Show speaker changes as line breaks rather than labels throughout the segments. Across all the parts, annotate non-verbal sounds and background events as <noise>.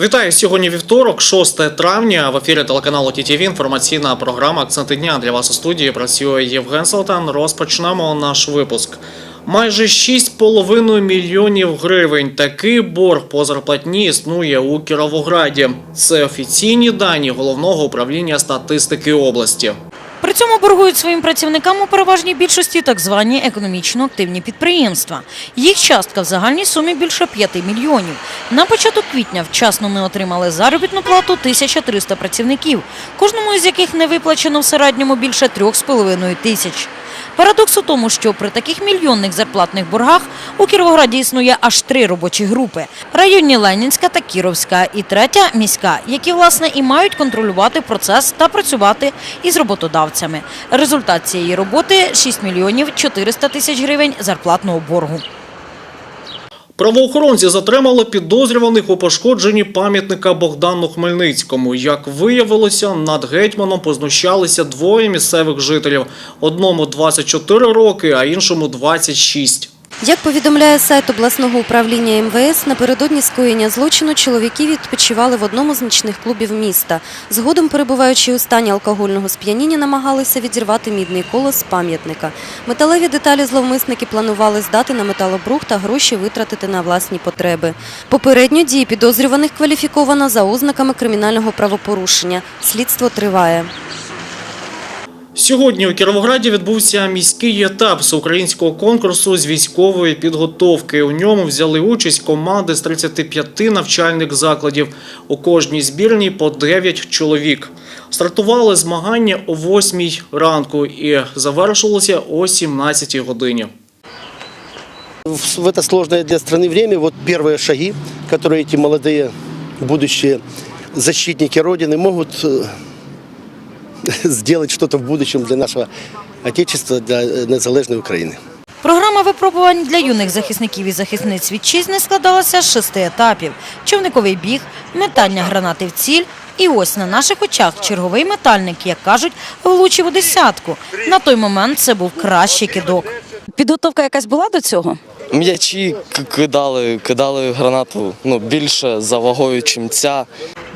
Вітаю сьогодні вівторок, 6 травня. В ефірі телеканалу ТІТІВ інформаційна програма «Акценти дня» для вас у студії працює Євген Салтан. Розпочнемо наш випуск. Майже 6,5 мільйонів гривень. Такий борг по зарплатні існує у Кіровограді. Це офіційні дані головного управління статистики області.
При цьому боргують своїм працівникам у переважній більшості так звані економічно активні підприємства. Їх частка в загальній сумі більше 5 мільйонів. На початок квітня вчасно не отримали заробітну плату 1300 працівників, кожному із яких не виплачено в середньому більше 3,5 тисяч. Парадокс у тому, що при таких мільйонних зарплатних боргах у Кіровограді існує аж три робочі групи: районні Ленінська та Кіровська, і третя міська, які власне і мають контролювати процес та працювати із роботодавцями. Результат цієї роботи 6 мільйонів 400 тисяч гривень зарплатного боргу.
Правоохоронці затримали підозрюваних у пошкодженні пам'ятника Богдану Хмельницькому. Як виявилося, над гетьманом познущалися двоє місцевих жителів. Одному 24 роки, а іншому 26.
Як повідомляє сайт обласного управління МВС, напередодні скоєння злочину чоловіки відпочивали в одному з нічних клубів міста. Згодом, перебуваючи у стані алкогольного сп'яніння, намагалися відірвати мідний колос пам'ятника. Металеві деталі зловмисники планували здати на металобрух та гроші витратити на власні потреби. Попередньо дії підозрюваних кваліфіковано за ознаками кримінального правопорушення. Слідство триває.
Сьогодні у Кіровограді відбувся міський етап всеукраїнського конкурсу з військової підготовки. У ньому взяли участь команди з 35 навчальних закладів. У кожній збірній по 9 чоловік. Стартували змагання о 8 ранку і завершилося о 17 годині.
в в это сложное для страны время вот первые шаги, которые эти молодые будущие защитники Родины могут э, <laughs> сделать что-то в будущем для нашего Отечества, для э, незалежной Украины.
Програма випробувань для юних захисників і захисниць вітчизни складалася з шести етапів: човниковий біг, метання гранати в ціль. І ось на наших очах черговий метальник, як кажуть, влучив у десятку. На той момент це був кращий кидок.
Підготовка якась була до цього?
М'ячі кидали, кидали гранату ну, більше за вагою, чим ця.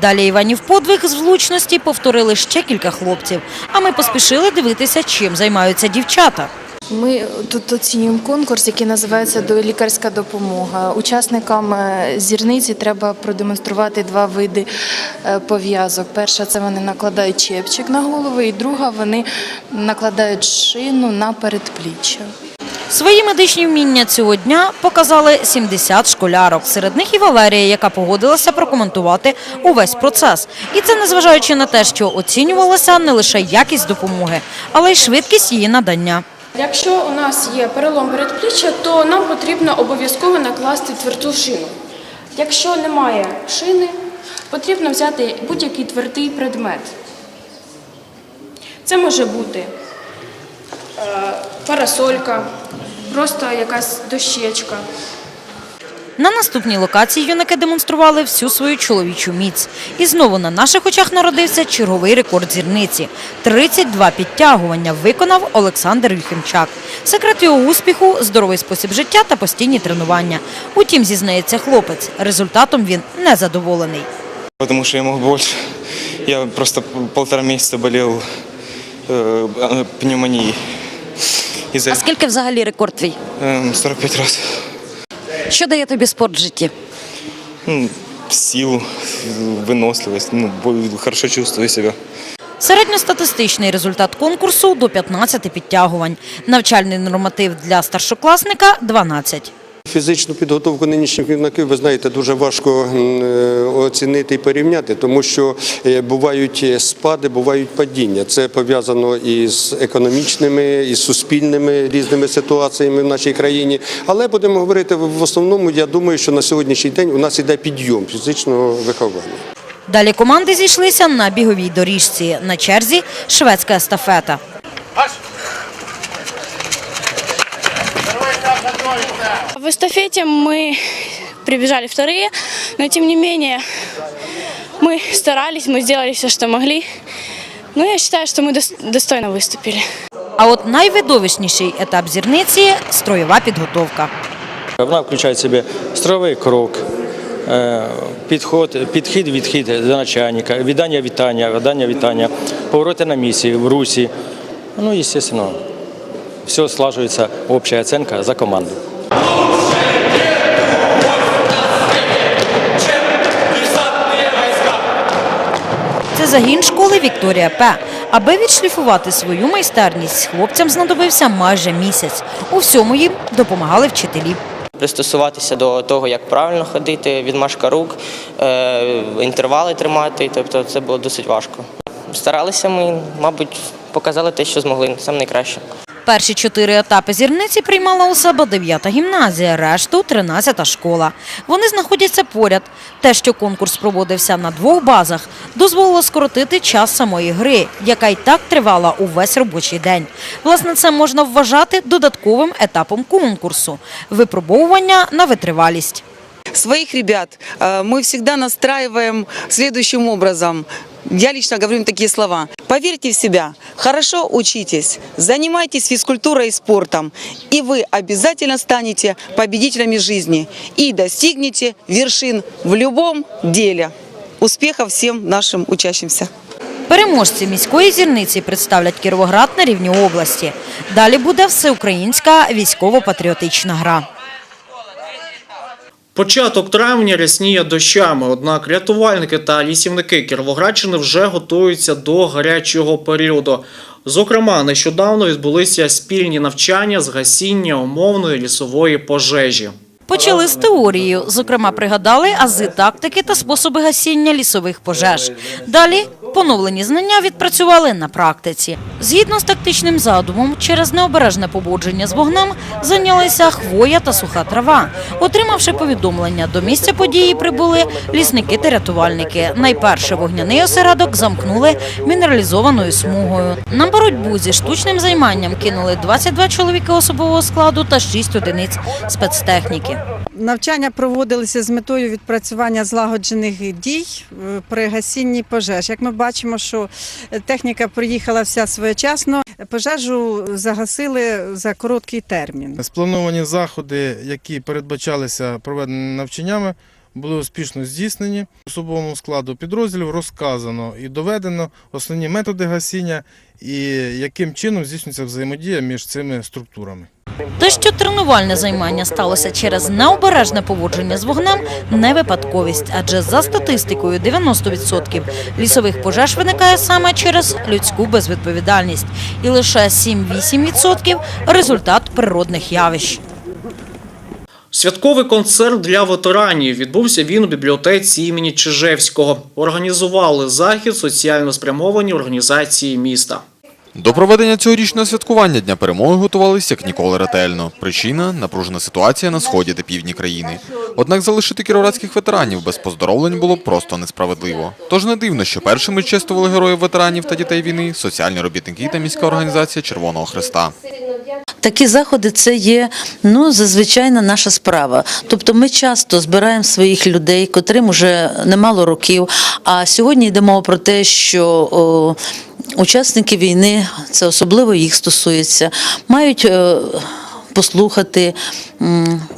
Далі Іванів подвиг з влучності повторили ще кілька хлопців. А ми поспішили дивитися, чим займаються дівчата.
Ми тут оцінюємо конкурс, який називається «Лікарська допомога. Учасникам е, зірниці треба продемонструвати два види е, пов'язок. Перша це вони накладають чепчик на голову, і друга вони накладають шину на передпліччя.
Свої медичні вміння цього дня показали 70 школярок. Серед них і Валерія, яка погодилася прокоментувати увесь процес. І це незважаючи на те, що оцінювалася не лише якість допомоги, але й швидкість її надання.
Якщо у нас є перелом передпліччя, то нам потрібно обов'язково накласти тверду шину. Якщо немає шини, потрібно взяти будь-який твердий предмет. Це може бути парасолька, просто якась дощечка.
На наступній локації юнаки демонстрували всю свою чоловічу міць. І знову на наших очах народився черговий рекорд зірниці. 32 підтягування виконав Олександр Юхимчак. Секрет його успіху – здоровий спосіб життя та постійні тренування. Утім, зізнається хлопець, результатом він не задоволений.
Потому что я мог больше. Я просто полтора месяца болел э, пневмонией. Из-за
А скільки взагалі рекорд твій?
э, 45 раз.
Що дає тобі спорт в житті?
Силу, выносливость. Ну, бо- хорошо чувствую себе.
Середньостатистичний результат конкурсу – до 15 підтягувань. Навчальний норматив для старшокласника – 12.
Фізичну підготовку нинішніх юнаків, ви знаєте, дуже важко е, оцінити і порівняти, тому що е, бувають спади, бувають падіння. Це пов'язано із економічними, і суспільними різними ситуаціями в нашій країні. Але будемо говорити в основному, я думаю, що на сьогоднішній день у нас іде підйом фізичного виховання.
Далі команди зійшлися на біговій доріжці. На черзі – шведська естафета.
В эстафете мы прибежали вторые, но тем не менее мы старались, мы сделали все, что могли. Но я считаю, что мы дос- достойно выступили.
А от найвидовищніший етап зірниці – строєва підготовка.
Вона включає в себе строєвий крок, е, підход, підхід, відхід до начальника, віддання вітання, віддання вітання, повороти на місці в русі. Ну, і, звісно, все слажується, обща оцінка за команду.
Загін школи Вікторія П. Аби відшліфувати свою майстерність, хлопцям знадобився майже місяць. У всьому їм допомагали вчителі.
пристосуватися до того, як правильно ходити, відмашка рук, е, інтервали тримати. Тобто це було досить важко. Старалися ми, мабуть, показали те, що змогли, саме найкраще.
Перші чотири етапи зірниці приймала у себе 9-та гімназія, решту 13-та школа. Вони знаходяться поряд. Те, що конкурс проводився на двох базах, дозволило скоротити час самої гри, яка й так тривала увесь робочий день. Власне, це можна вважати додатковим етапом конкурсу випробовування на витривалість
Своих ребят э, мы всегда настраиваем следующим образом. Я лично говорю им такие слова. Поверьте в себя, хорошо учитесь, занимайтесь физкультурой и спортом, и вы обязательно станете победителями жизни и достигнете вершин в любом деле. Успехов всем нашим учащимся!
Переможці міської зірниці представлять Кіровоград на рівні області. Далі буде всеукраїнська військово-патріотична гра.
Початок травня рясніє дощами, однак рятувальники та лісівники Кіровоградщини вже готуються до гарячого періоду. Зокрема, нещодавно відбулися спільні навчання з гасіння умовної лісової пожежі.
Почали з теорією, зокрема, пригадали ази тактики та способи гасіння лісових пожеж. Далі поновлені знання відпрацювали на практиці. Згідно з тактичним задумом, через необережне поводження з вогнем зайнялися хвоя та суха трава. Отримавши повідомлення, до місця події прибули лісники та рятувальники. Найперше вогняний осередок замкнули мінералізованою смугою. На боротьбу зі штучним займанням кинули 22 чоловіки особового складу та 6 одиниць спецтехніки.
Навчання проводилися з метою відпрацювання злагоджених дій е, при гасінні пожеж. Як ми бачимо, що техніка приїхала вся своєчасно, пожежу загасили за короткий термін.
Сплановані заходи, які передбачалися проведеними навчаннями, були успішно здійснені. Особовому складу підрозділів розказано і доведено основні методи гасіння і яким чином здійснюється взаємодія між цими структурами.
Те, що тренувальне займання сталося через необережне поводження з вогнем, не випадковість, адже за статистикою 90% лісових пожеж виникає саме через людську безвідповідальність, і лише 7-8% – результат природних явищ.
Святковий концерт для ветеранів відбувся він у бібліотеці імені Чижевського. Організували захід соціально спрямовані організації міста.
До проведення цьогорічного святкування Дня перемоги готувалися як ніколи ретельно. Причина – напружена ситуація на сході та півдні країни. Однак залишити кіровоградських ветеранів без поздоровлень було просто несправедливо. Тож не дивно, що першими чествували героїв ветеранів та дітей війни соціальні робітники та міська організація Червоного Хреста.
Такі заходи це є ну зазвичайна наша справа. Тобто ми часто збираємо своїх людей, котрим уже немало років. А сьогодні йде мова про те, що о, учасники війни, це особливо їх стосується, мають. Послухати,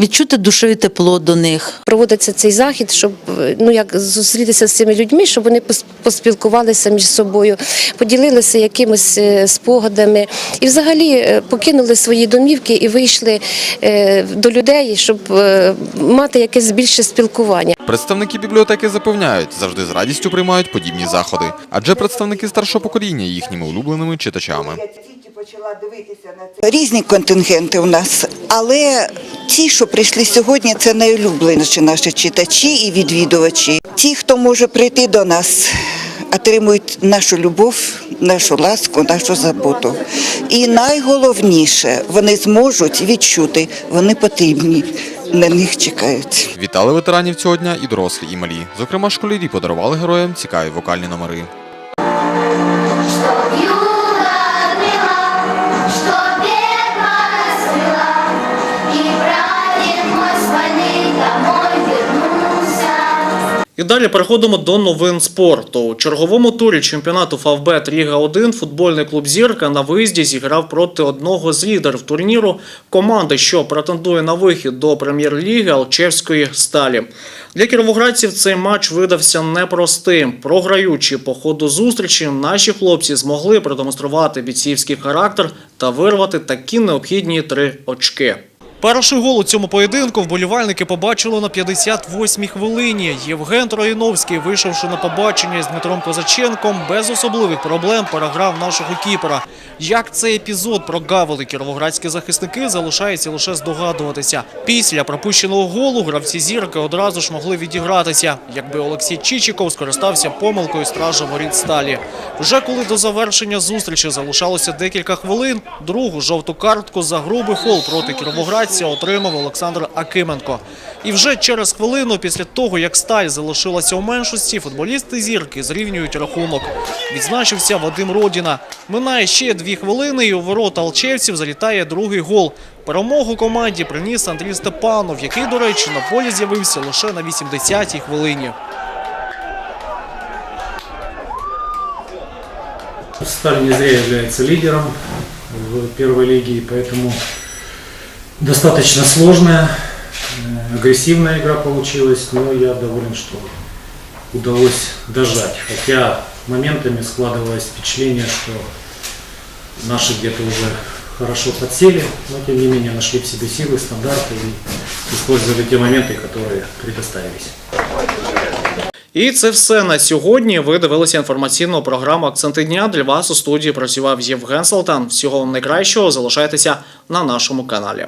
відчути душеві тепло до них.
Проводиться цей захід, щоб ну як зустрітися з цими людьми, щоб вони пос- поспілкувалися між собою, поділилися якимись е, спогадами і взагалі е, покинули свої домівки і вийшли е, до людей, щоб мати якесь більше спілкування.
Представники бібліотеки запевняють, завжди з радістю приймають подібні заходи, адже представники старшого покоління їхніми улюбленими читачами.
Різні контингенти у нас, але ті, що прийшли сьогодні, це найулюбленіші наші читачі і відвідувачі. Ті, хто може прийти до нас, отримують нашу любов, нашу ласку, нашу заботу. І найголовніше, вони зможуть відчути, вони потрібні, на них чекають.
Вітали ветеранів цього дня і дорослі, і малі. Зокрема, школярі подарували героям цікаві вокальні номери.
І далі переходимо до новин спорту. У черговому турі чемпіонату Фавбет Ліга 1 футбольний клуб Зірка на виїзді зіграв проти одного з лідерів турніру команди, що претендує на вихід до прем'єр-ліги Алчевської сталі. Для кіровоградців цей матч видався непростим. Програючи по ходу зустрічі, наші хлопці змогли продемонструвати бійцівський характер та вирвати такі необхідні три очки. Перший гол у цьому поєдинку вболівальники побачили на 58-й хвилині. Євген Троїновський, вийшовши на побачення з Дмитром Козаченком, без особливих проблем переграв нашого кіпера. Як цей епізод прогавили кіровоградські захисники, залишається лише здогадуватися. Після пропущеного голу гравці зірки одразу ж могли відігратися, якби Олексій Чичиков скористався помилкою стража воріт сталі. Вже коли до завершення зустрічі залишалося декілька хвилин, другу жовту картку за грубий фол проти кіровоградця отримав Олександр Акименко. І вже через хвилину після того, як сталь залишилася у меншості, футболісти зірки зрівнюють рахунок. Відзначився Вадим Родіна. Минає ще дві хвилини, і у ворота алчевців залітає другий гол. Перемогу команді приніс Андрій Степанов, який, до речі, на полі з'явився лише на 80-й хвилині.
Сталь не зря является лидером в первой лиге, и поэтому достаточно сложная, э, агрессивная игра получилась, но я доволен, что удалось дожать. Хотя моментами складывалось впечатление, что наши где-то уже хорошо подсели, но тем не менее нашли в себе силы, стандарты и использовали те моменты, которые предоставились.
І це все на сьогодні. Ви дивилися інформаційну програму Акценти дня. Для вас у студії працював Євген Салтан. Всього вам найкращого. Залишайтеся на нашому каналі.